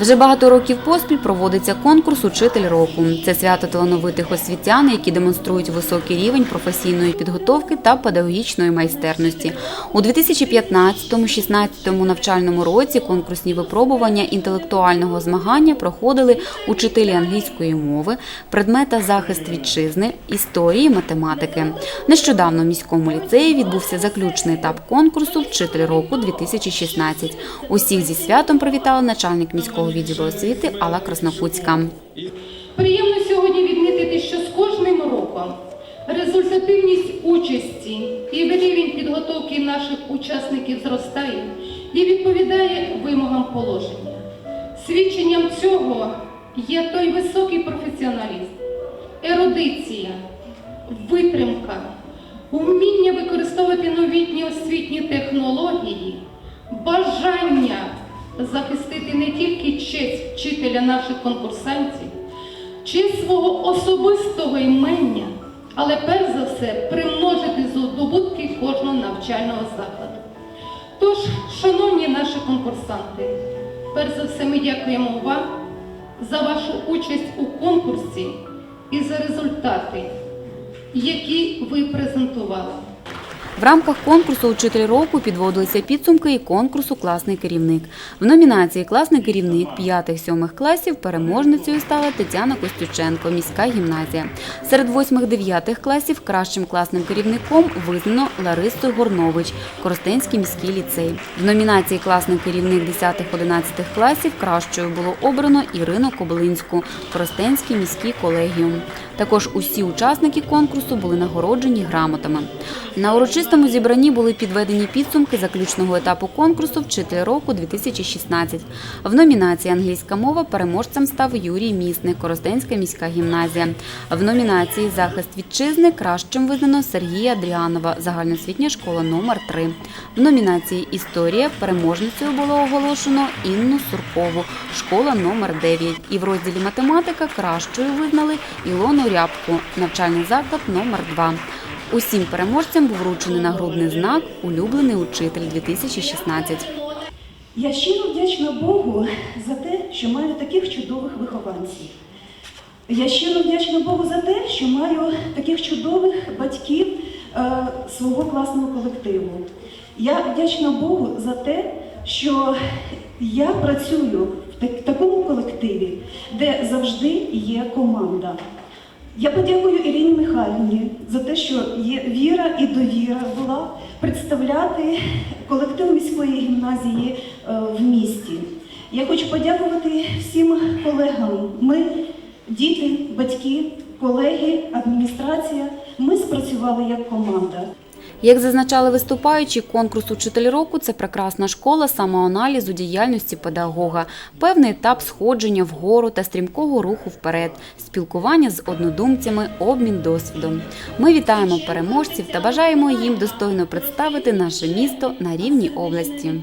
Вже багато років поспіль проводиться конкурс Учитель року. Це свято талановитих освітян, які демонструють високий рівень професійної підготовки та педагогічної майстерності. У 2015-16 навчальному році конкурсні випробування інтелектуального змагання проходили учителі англійської мови, предмета захист вітчизни, історії, математики. Нещодавно в міському ліцеї відбувся заключний етап конкурсу Вчитель року 2016. Усіх зі святом привітала начальник міського відділу освіти Алла Краснокутська. Приємно сьогодні відмітити, що з кожним роком результативність участі і рівень підготовки наших учасників зростає і відповідає вимогам положення. Свідченням цього є той високий професіоналізм, ерудиція, витримка, вміння використовувати новітні освітні технології, бажання захистити тільки честь вчителя наших конкурсантів, честь свого особистого імення, але перш за все примножити здобутки кожного навчального закладу. Тож, шановні наші конкурсанти, перш за все ми дякуємо вам за вашу участь у конкурсі і за результати, які ви презентували. В рамках конкурсу Учитель року підводилися підсумки і конкурсу Класний керівник. В номінації Класний керівник 5-7 класів переможницею стала Тетяна Костюченко, міська гімназія. Серед 8-9 класів кращим класним керівником визнано Ларису Горнович, Коростенський міський ліцей. В номінації Класний керівник 10-11 класів кращою було обрано Ірину Коблинську, Коростенський міський колегіум. Також усі учасники конкурсу були нагороджені грамотами. На урочистому зібранні були підведені підсумки заключного етапу конкурсу Вчитель року 2016. В номінації Англійська мова переможцем став Юрій Місник, Коростенська міська гімназія. В номінації Захист вітчизни кращим визнано Сергія Адріанова, загальноосвітня школа номер 3 В номінації Історія переможницею було оголошено Інну Суркову, школа номер 9 І в розділі Математика кращою визнали Ілону Рябку, навчальний заклад номер 2 Усім переможцям був вручений нагрудний знак Улюблений учитель 2016. Я щиро вдячна Богу за те, що маю таких чудових вихованців. Я щиро вдячна Богу за те, що маю таких чудових батьків е, свого класного колективу. Я вдячна Богу за те, що я працюю в такому колективі, де завжди є команда. Я подякую Ірині Михайлівні за те, що є віра і довіра була представляти колектив міської гімназії е, в місті. Я хочу подякувати всім колегам. Ми, діти, батьки, колеги, адміністрація. Ми спрацювали як команда. Як зазначали виступаючі, конкурс Учитель року це прекрасна школа самоаналізу діяльності педагога, певний етап сходження вгору та стрімкого руху вперед, спілкування з однодумцями, обмін досвідом. Ми вітаємо переможців та бажаємо їм достойно представити наше місто на рівні області.